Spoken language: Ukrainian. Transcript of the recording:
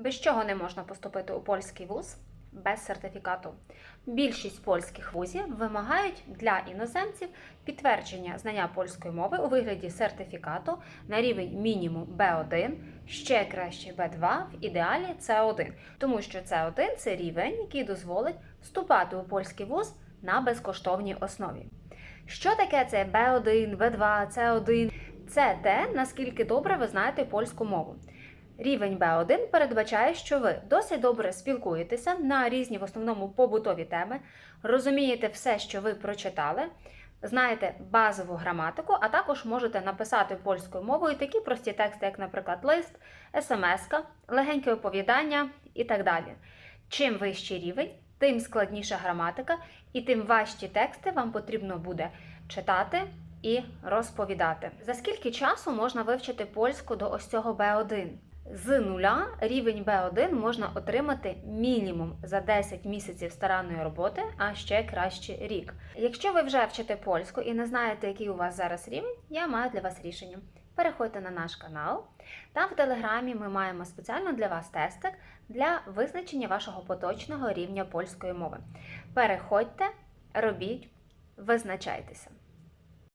Без чого не можна поступити у польський вуз? Без сертифікату. Більшість польських вузів вимагають для іноземців підтвердження знання польської мови у вигляді сертифікату на рівень мінімум B1, ще краще B2, в ідеалі C1, тому що C1 це рівень, який дозволить вступати у польський вуз на безкоштовній основі. Що таке це B1, B2, C1? Це те, наскільки добре ви знаєте польську мову. Рівень B1 передбачає, що ви досить добре спілкуєтеся на різні в основному побутові теми, розумієте все, що ви прочитали, знаєте базову граматику, а також можете написати польською мовою такі прості тексти, як, наприклад, лист, смс, легеньке оповідання і так далі. Чим вищий рівень, тим складніша граматика, і тим важчі тексти вам потрібно буде читати і розповідати. За скільки часу можна вивчити польську до ось цього B1? З нуля рівень B1 можна отримати мінімум за 10 місяців старанної роботи, а ще краще рік. Якщо ви вже вчите польську і не знаєте, який у вас зараз рівень, я маю для вас рішення. Переходьте на наш канал. Там в телеграмі ми маємо спеціально для вас тестик для визначення вашого поточного рівня польської мови. Переходьте, робіть, визначайтеся.